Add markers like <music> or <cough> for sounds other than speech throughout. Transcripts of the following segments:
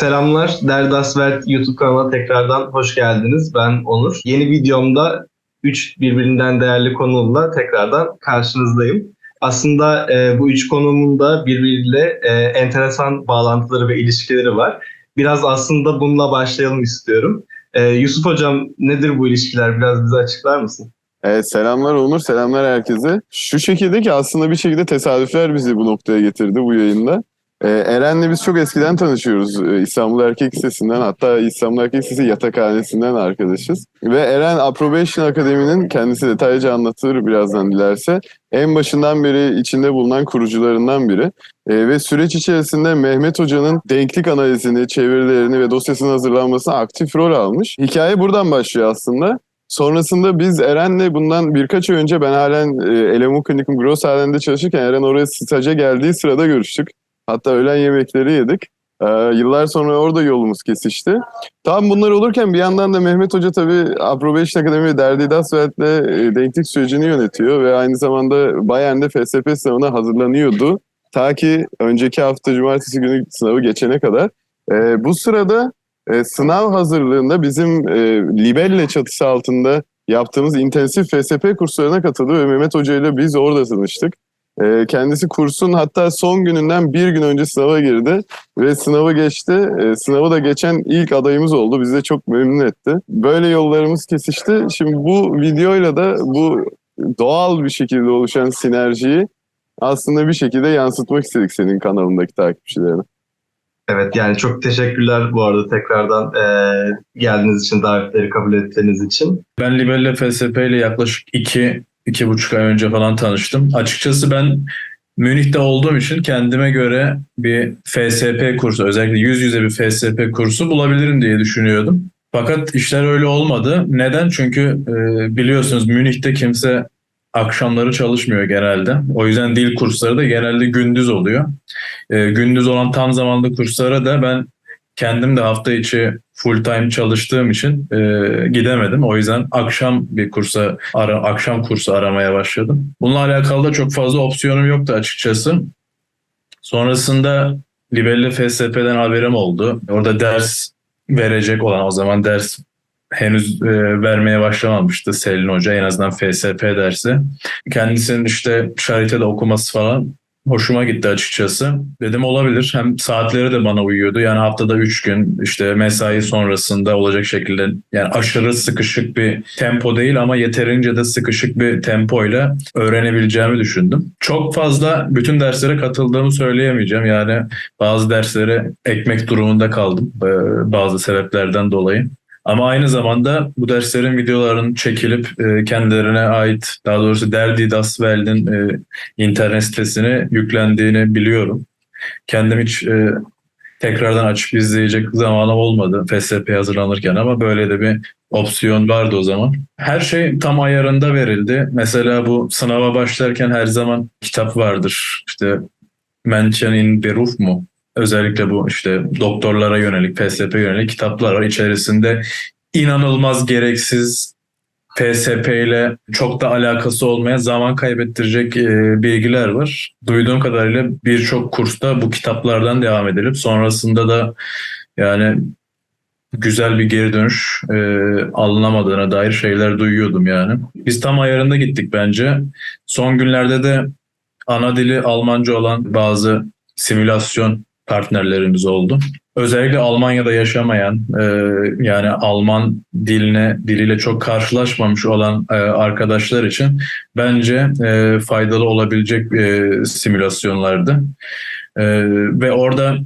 Selamlar, Derdasvert YouTube kanalına tekrardan hoş geldiniz. Ben Onur. Yeni videomda 3 birbirinden değerli konuğumla tekrardan karşınızdayım. Aslında e, bu üç konuğumun da birbiriyle e, enteresan bağlantıları ve ilişkileri var. Biraz aslında bununla başlayalım istiyorum. E, Yusuf Hocam nedir bu ilişkiler? Biraz bize açıklar mısın? Evet, selamlar Onur, selamlar herkese. Şu şekilde ki aslında bir şekilde tesadüfler bizi bu noktaya getirdi bu yayında. Ee, Eren'le biz çok eskiden tanışıyoruz ee, İstanbul Erkek Lisesi'nden hatta İstanbul Erkek Lisesi yatakhanesinden arkadaşız. Ve Eren Approbation Akademi'nin kendisi detaylıca anlatır birazdan dilerse. En başından beri içinde bulunan kurucularından biri. Ee, ve süreç içerisinde Mehmet Hoca'nın denklik analizini, çevirilerini ve dosyasının hazırlanmasına aktif rol almış. Hikaye buradan başlıyor aslında. Sonrasında biz Eren'le bundan birkaç ay önce ben halen e, Elemu Klinikum Gross halinde çalışırken Eren oraya staja geldiği sırada görüştük. Hatta öğlen yemekleri yedik. Ee, yıllar sonra orada yolumuz kesişti. Tam bunlar olurken bir yandan da Mehmet Hoca tabii Approbation Akademi Derdi Dasvelt'le e, denklik sürecini yönetiyor ve aynı zamanda Bayern'de FSP sınavına hazırlanıyordu. Ta ki önceki hafta cumartesi günü sınavı geçene kadar. Ee, bu sırada e, sınav hazırlığında bizim e, Libelle çatısı altında yaptığımız intensif FSP kurslarına katıldı ve Mehmet Hoca ile biz orada tanıştık. E, kendisi kursun hatta son gününden bir gün önce sınava girdi ve sınavı geçti. E, sınavı da geçen ilk adayımız oldu. Bizi de çok memnun etti. Böyle yollarımız kesişti. Şimdi bu videoyla da bu doğal bir şekilde oluşan sinerjiyi aslında bir şekilde yansıtmak istedik senin kanalındaki takipçilerine. Evet yani çok teşekkürler bu arada tekrardan e, geldiğiniz için, davetleri kabul ettiğiniz için. Ben Libelle FSP ile yaklaşık iki, iki buçuk ay önce falan tanıştım. Açıkçası ben Münih'te olduğum için kendime göre bir FSP kursu, özellikle yüz yüze bir FSP kursu bulabilirim diye düşünüyordum. Fakat işler öyle olmadı. Neden? Çünkü e, biliyorsunuz Münih'te kimse akşamları çalışmıyor genelde. O yüzden dil kursları da genelde gündüz oluyor. E, gündüz olan tam zamanlı kurslara da ben kendim de hafta içi full time çalıştığım için e, gidemedim. O yüzden akşam bir kursa ara, akşam kursu aramaya başladım. Bununla alakalı da çok fazla opsiyonum yoktu açıkçası. Sonrasında Libelle FSP'den haberim oldu. Orada ders verecek olan o zaman ders henüz e, vermeye başlamamıştı Selin Hoca en azından FSP dersi. Kendisinin işte şaritada okuması falan hoşuma gitti açıkçası. Dedim olabilir. Hem saatleri de bana uyuyordu. Yani haftada 3 gün işte mesai sonrasında olacak şekilde yani aşırı sıkışık bir tempo değil ama yeterince de sıkışık bir tempoyla öğrenebileceğimi düşündüm. Çok fazla bütün derslere katıldığımı söyleyemeyeceğim. Yani bazı derslere ekmek durumunda kaldım bazı sebeplerden dolayı. Ama aynı zamanda bu derslerin videolarının çekilip e, kendilerine ait daha doğrusu Derdi Dasvel'in e, internet sitesine yüklendiğini biliyorum. Kendim hiç e, tekrardan açıp izleyecek zamanım olmadı FSP hazırlanırken ama böyle de bir opsiyon vardı o zaman. Her şey tam ayarında verildi. Mesela bu sınava başlarken her zaman kitap vardır. İşte Mention in Beruf mu? Özellikle bu işte doktorlara yönelik, PSP yönelik kitaplar var. İçerisinde inanılmaz gereksiz PSP ile çok da alakası olmayan zaman kaybettirecek e, bilgiler var. Duyduğum kadarıyla birçok kursta bu kitaplardan devam edilip sonrasında da yani güzel bir geri dönüş e, alınamadığına dair şeyler duyuyordum yani. Biz tam ayarında gittik bence. Son günlerde de ana dili Almanca olan bazı simülasyon partnerlerimiz oldu. Özellikle Almanya'da yaşamayan e, yani Alman diline diliyle çok karşılaşmamış olan e, arkadaşlar için bence e, faydalı olabilecek e, simülasyonlardı. E, ve orada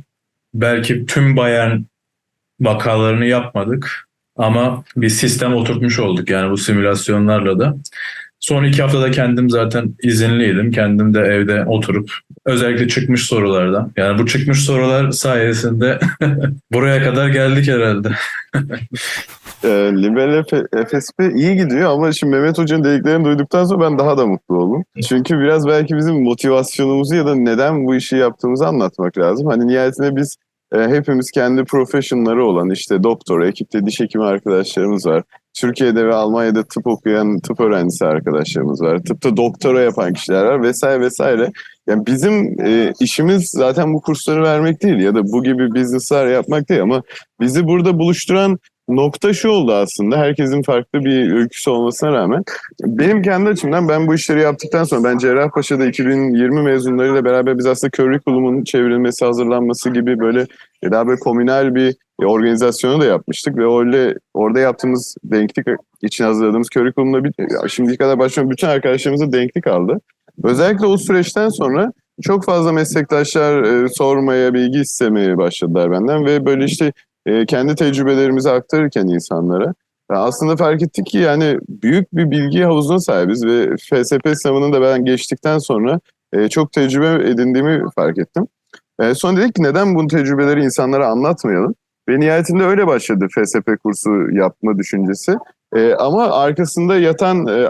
belki tüm Bayern vakalarını yapmadık ama bir sistem oturtmuş olduk yani bu simülasyonlarla da. Son iki haftada kendim zaten izinliydim. Kendim de evde oturup özellikle çıkmış sorulardan. Yani bu çıkmış sorular sayesinde <laughs> buraya kadar geldik herhalde. E, Libelle F- FSP iyi gidiyor ama şimdi Mehmet Hoca'nın dediklerini duyduktan sonra ben daha da mutlu oldum. Çünkü biraz belki bizim motivasyonumuzu ya da neden bu işi yaptığımızı anlatmak lazım. Hani nihayetinde biz e, hepimiz kendi professionları olan işte doktor, ekipte diş hekimi arkadaşlarımız var. Türkiye'de ve Almanya'da tıp okuyan tıp öğrencisi arkadaşlarımız var. Tıpta doktora yapan kişiler var vesaire vesaire. Yani bizim e, işimiz zaten bu kursları vermek değil ya da bu gibi business'lar yapmak değil ama bizi burada buluşturan nokta şu oldu aslında. Herkesin farklı bir öyküsü olmasına rağmen. Benim kendi açımdan ben bu işleri yaptıktan sonra ben Cerrahpaşa'da 2020 mezunlarıyla beraber biz aslında curriculum'un çevrilmesi, hazırlanması gibi böyle e, daha böyle komünel bir e, organizasyonu da yapmıştık ve öyle orada yaptığımız denklik için hazırladığımız curriculum'la bir, şimdiye kadar başlayan bütün arkadaşlarımıza denklik aldı. Özellikle o süreçten sonra çok fazla meslektaşlar e, sormaya, bilgi istemeye başladılar benden ve böyle işte e, kendi tecrübelerimizi aktarırken insanlara ya aslında fark ettik ki yani büyük bir bilgi havuzuna sahibiz ve FSP sınavını da ben geçtikten sonra e, çok tecrübe edindiğimi fark ettim. E, sonra dedik ki neden bu tecrübeleri insanlara anlatmayalım? Ve nihayetinde öyle başladı FSP kursu yapma düşüncesi. E, ama arkasında yatan e,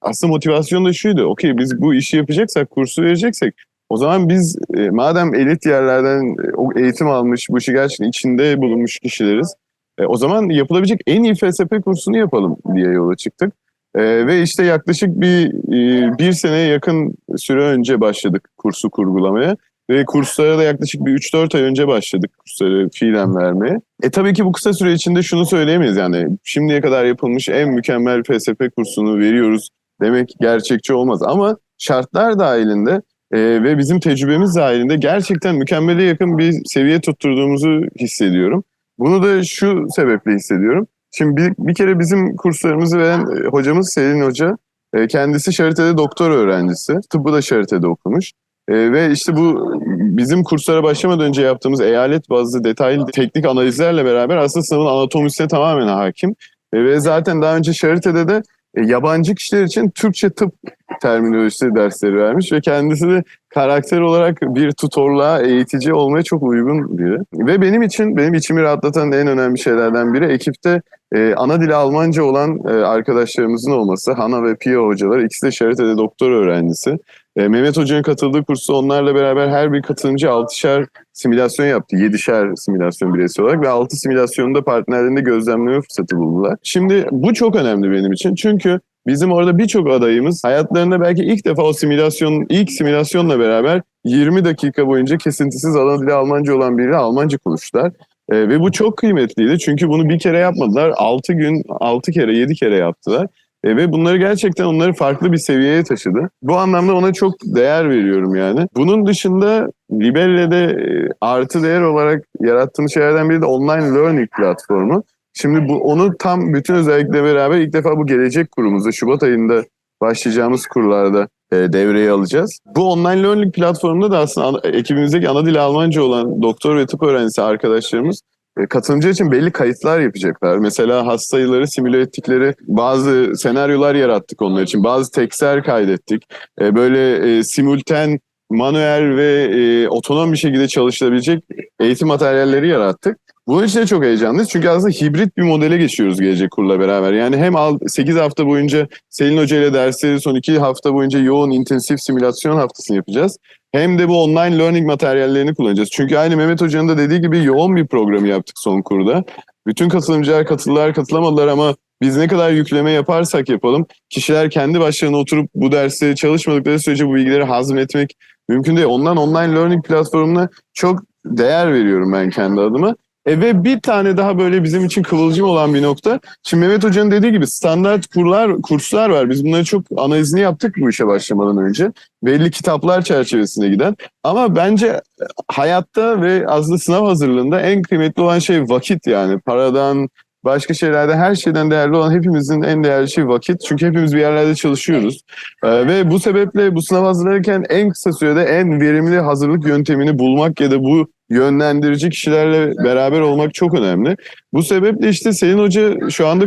aslında motivasyon da şuydu. Okey biz bu işi yapacaksak, kursu vereceksek o zaman biz e, madem elit yerlerden e, o eğitim almış, bu işi gerçekten içinde bulunmuş kişileriz. E, o zaman yapılabilecek en iyi FSP kursunu yapalım diye yola çıktık. E, ve işte yaklaşık bir e, bir seneye yakın süre önce başladık kursu kurgulamaya. Ve kurslara da yaklaşık bir 3-4 ay önce başladık kursları fiilen vermeye. E tabii ki bu kısa süre içinde şunu söyleyemeyiz yani şimdiye kadar yapılmış en mükemmel FSP kursunu veriyoruz demek gerçekçi olmaz. Ama şartlar dahilinde e, ve bizim tecrübemiz dahilinde gerçekten mükemmele yakın bir seviye tutturduğumuzu hissediyorum. Bunu da şu sebeple hissediyorum. Şimdi bir, bir kere bizim kurslarımızı veren e, hocamız Selin Hoca. E, kendisi Şarite'de doktor öğrencisi. Tıbbı da Şarite'de okumuş. E, ve işte bu bizim kurslara başlamadan önce yaptığımız eyalet bazlı detaylı teknik analizlerle beraber aslında sınavın anatomisine tamamen hakim. E, ve zaten daha önce Şarite'de de yabancı kişiler için Türkçe tıp terminolojisi dersleri vermiş ve kendisi de karakter olarak bir tutorluğa, eğitici olmaya çok uygun biri. Ve benim için, benim içimi rahatlatan en önemli şeylerden biri ekipte e, ana dili Almanca olan e, arkadaşlarımızın olması. Hana ve Pia hocalar, ikisi de Şarite'de doktor öğrencisi. E, Mehmet Hoca'nın katıldığı kursta onlarla beraber her bir katılımcı 6'şer simülasyon yaptı. 7'şer simülasyon bireysel olarak ve 6 simülasyonda partnerlerinde gözlemleme fırsatı buldular. Şimdi bu çok önemli benim için. Çünkü bizim orada birçok adayımız hayatlarında belki ilk defa o simülasyon, ilk simülasyonla beraber 20 dakika boyunca kesintisiz ana dili Almanca olan biriyle Almanca konuştular. E, ve bu çok kıymetliydi. Çünkü bunu bir kere yapmadılar. 6 gün, 6 kere, 7 kere yaptılar. E, ve bunları gerçekten onları farklı bir seviyeye taşıdı. Bu anlamda ona çok değer veriyorum yani. Bunun dışında Libelle'de e, artı değer olarak yarattığım şeylerden biri de online learning platformu. Şimdi bu onu tam bütün özellikle beraber ilk defa bu gelecek kurumuzda Şubat ayında başlayacağımız kurlarda e, devreye alacağız. Bu online learning platformunda da aslında ekibimizdeki ana dili Almanca olan doktor ve tıp öğrencisi arkadaşlarımız katılımcı için belli kayıtlar yapacaklar. Mesela hastayıları simüle ettikleri bazı senaryolar yarattık onlar için. Bazı tekstler kaydettik. E, böyle e, simulten, manuel ve e, otonom bir şekilde çalışılabilecek eğitim materyalleri yarattık. Bunun için de çok heyecanlıyız. Çünkü aslında hibrit bir modele geçiyoruz gelecek kurla beraber. Yani hem 8 hafta boyunca Selin Hoca ile dersleri son 2 hafta boyunca yoğun intensif simülasyon haftasını yapacağız. Hem de bu online learning materyallerini kullanacağız. Çünkü aynı Mehmet Hoca'nın da dediği gibi yoğun bir programı yaptık son kurda. Bütün katılımcılar katıldılar, katılamadılar ama biz ne kadar yükleme yaparsak yapalım, kişiler kendi başlarına oturup bu dersi çalışmadıkları sürece bu bilgileri hazmetmek mümkün değil. Ondan online learning platformuna çok değer veriyorum ben kendi adıma. E ve bir tane daha böyle bizim için kıvılcım olan bir nokta. Şimdi Mehmet Hoca'nın dediği gibi standart kurlar, kurslar var. Biz bunları çok analizini yaptık bu işe başlamadan önce. Belli kitaplar çerçevesinde giden. Ama bence hayatta ve aslında sınav hazırlığında en kıymetli olan şey vakit yani. Paradan, başka şeylerden her şeyden değerli olan hepimizin en değerli şey vakit. Çünkü hepimiz bir yerlerde çalışıyoruz. Ee, ve bu sebeple bu sınav hazırlanırken en kısa sürede en verimli hazırlık yöntemini bulmak ya da bu yönlendirici kişilerle beraber olmak çok önemli. Bu sebeple işte Selin Hoca şu anda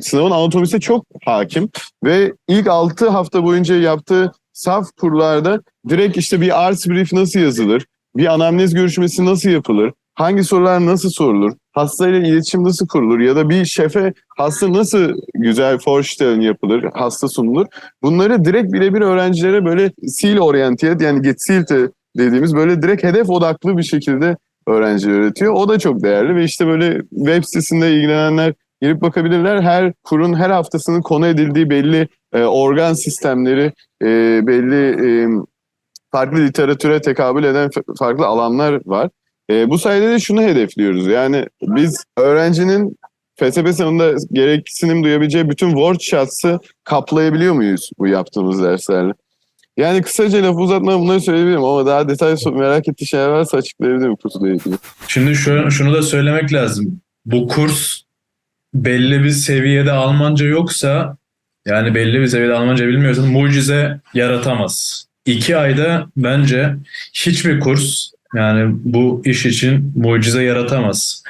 sınavın anatomisine çok hakim ve ilk 6 hafta boyunca yaptığı saf kurlarda direkt işte bir arts brief nasıl yazılır, bir anamnez görüşmesi nasıl yapılır, hangi sorular nasıl sorulur, hastayla iletişim nasıl kurulur ya da bir şefe hasta nasıl güzel Vorstellung yapılır, hasta sunulur. Bunları direkt birebir öğrencilere böyle sil oriented yani get dediğimiz böyle direkt hedef odaklı bir şekilde öğrenciler öğretiyor. O da çok değerli ve işte böyle web sitesinde ilgilenenler girip bakabilirler. Her kurun her haftasının konu edildiği belli e, organ sistemleri, e, belli e, farklı literatüre tekabül eden farklı alanlar var. E, bu sayede de şunu hedefliyoruz. Yani biz öğrencinin FSP sınavında gereksinim duyabileceği bütün word shots'ı kaplayabiliyor muyuz bu yaptığımız derslerle? Yani kısaca lafı uzatmadan bunları söyleyebilirim ama daha detaylı sor- merak ettiği şeyler varsa açıklayabilirim kursla ilgili. Şimdi şu, şunu da söylemek lazım. Bu kurs belli bir seviyede Almanca yoksa yani belli bir seviyede Almanca bilmiyorsan mucize yaratamaz. İki ayda bence hiçbir kurs yani bu iş için mucize yaratamaz.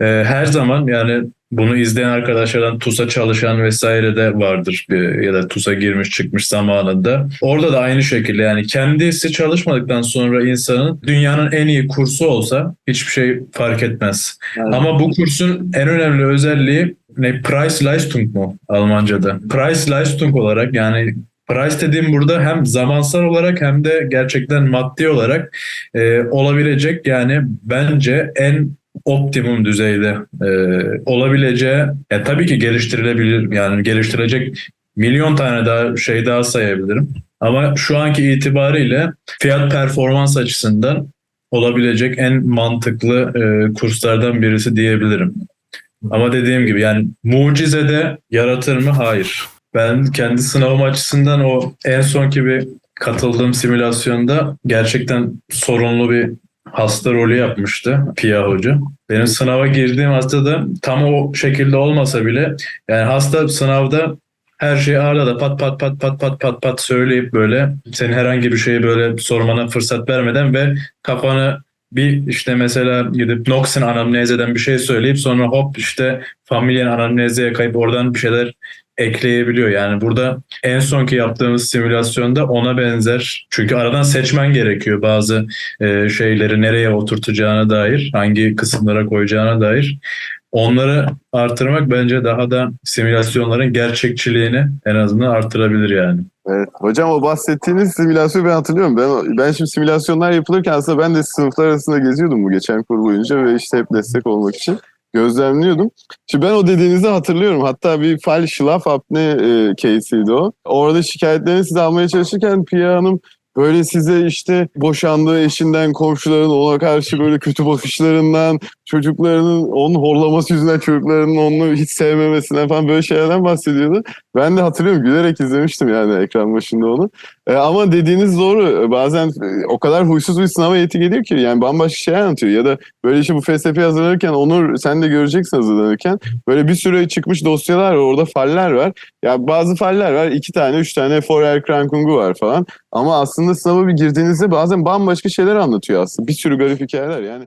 Ee, her zaman yani bunu izleyen arkadaşlardan TUS'a çalışan vesaire de vardır Bir- ya da TUS'a girmiş çıkmış zamanında. Orada da aynı şekilde yani kendisi çalışmadıktan sonra insanın dünyanın en iyi kursu olsa hiçbir şey fark etmez. Ama bu kursun en önemli özelliği ne Preis-Leistung mu Almanca'da? Preis-Leistung olarak yani Price dediğim burada hem zamansal olarak hem de gerçekten maddi olarak e, olabilecek yani bence en optimum düzeyde e, olabileceği ya tabii ki geliştirilebilir yani geliştirecek milyon tane daha şey daha sayabilirim. Ama şu anki itibariyle fiyat performans açısından olabilecek en mantıklı e, kurslardan birisi diyebilirim. Ama dediğim gibi yani mucize de yaratır mı? Hayır. Ben kendi sınavım açısından o en sonki bir katıldığım simülasyonda gerçekten sorunlu bir hasta rolü yapmıştı Pia Hoca. Benim sınava girdiğim hasta da tam o şekilde olmasa bile yani hasta sınavda her şeyi arda da pat pat pat pat pat pat pat söyleyip böyle senin herhangi bir şeyi böyle sormana fırsat vermeden ve kafanı bir işte mesela gidip Nox'un anamnezeden bir şey söyleyip sonra hop işte familyen anamnezeye kayıp oradan bir şeyler ekleyebiliyor. Yani burada en sonki yaptığımız simülasyonda ona benzer. Çünkü aradan seçmen gerekiyor bazı e, şeyleri nereye oturtacağına dair, hangi kısımlara koyacağına dair. Onları artırmak bence daha da simülasyonların gerçekçiliğini en azından artırabilir yani. Evet. Hocam o bahsettiğiniz simülasyonu ben hatırlıyorum. Ben ben şimdi simülasyonlar yapılırken aslında ben de sınıflar arasında geziyordum bu geçen kur boyunca ve işte hep destek olmak için gözlemliyordum. Şimdi ben o dediğinizi hatırlıyorum. Hatta bir Fall Schlaf apne e, case'iydi o. Orada şikayetlerini size almaya çalışırken Pia Hanım böyle size işte boşandığı eşinden, komşuların ona karşı böyle kötü bakışlarından, çocuklarının onun horlaması yüzünden çocuklarının onu hiç sevmemesinden falan böyle şeylerden bahsediyordu. Ben de hatırlıyorum gülerek izlemiştim yani ekran başında onu. E, ama dediğiniz doğru. E, Bazen e, o kadar huysuz bir sınav heyeti geliyor ki yani bambaşka şey anlatıyor. Ya da böyle işte bu FSP hazırlanırken Onur sen de göreceksin hazırlanırken böyle bir sürü çıkmış dosyalar var. Orada faller var. Ya bazı faller var. iki tane, üç tane Forer Krankungu var falan. Ama aslında sınava bir girdiğinizde bazen bambaşka şeyler anlatıyor aslında. Bir sürü garip hikayeler yani.